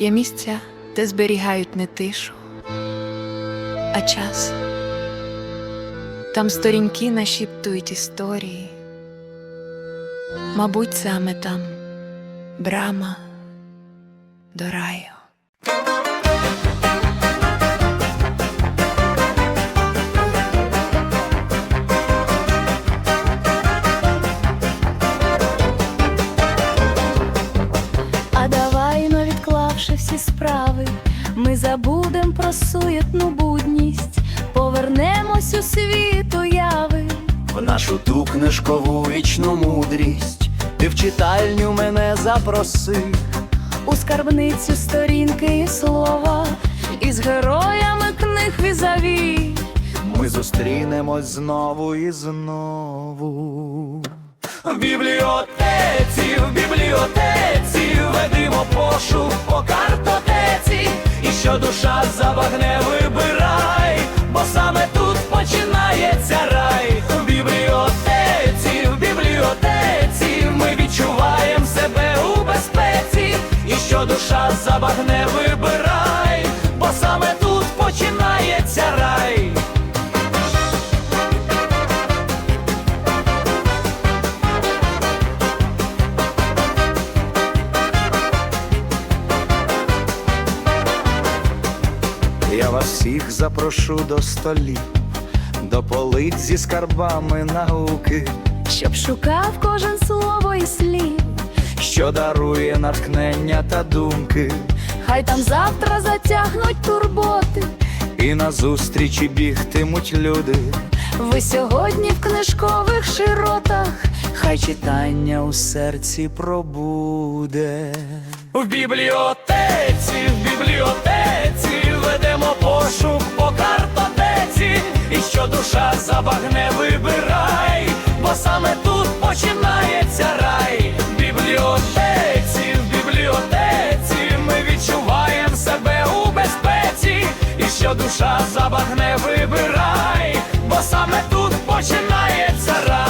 Є місця, де зберігають не тишу, а час. Там сторінки нашіптують історії. Мабуть, саме там брама до раю. Відклавши справи, ми забудем про суєтну будність, повернемось у світ уяви. В нашу ту книжкову вічну мудрість, ти в читальню мене запроси, у скарбницю сторінки і слова, із героями книг візаві. ми зустрінемось знову і знову. В бібліотеці, в бібліотеці пошук по картотеці, і що душа забагне вибирай, бо саме тут починається рай. В бібліотеці, в бібліотеці ми відчуваємо себе у безпеці, і що душа забагне вибирай, Я вас всіх запрошу до столів, до полиць зі скарбами науки, Щоб шукав кожен слово і слів, що дарує натхнення та думки, хай там завтра затягнуть турботи. і на зустрічі бігтимуть люди. Ви сьогодні в книжкових широтах, Хай читання у серці пробуде. В бібліотеці, в бібліотеці душа забагне, вибирай, бо саме тут починається рай. В бібліотеці, в бібліотеці ми відчуваємо себе у безпеці, і що душа забагне, вибирай, бо саме тут починається рай.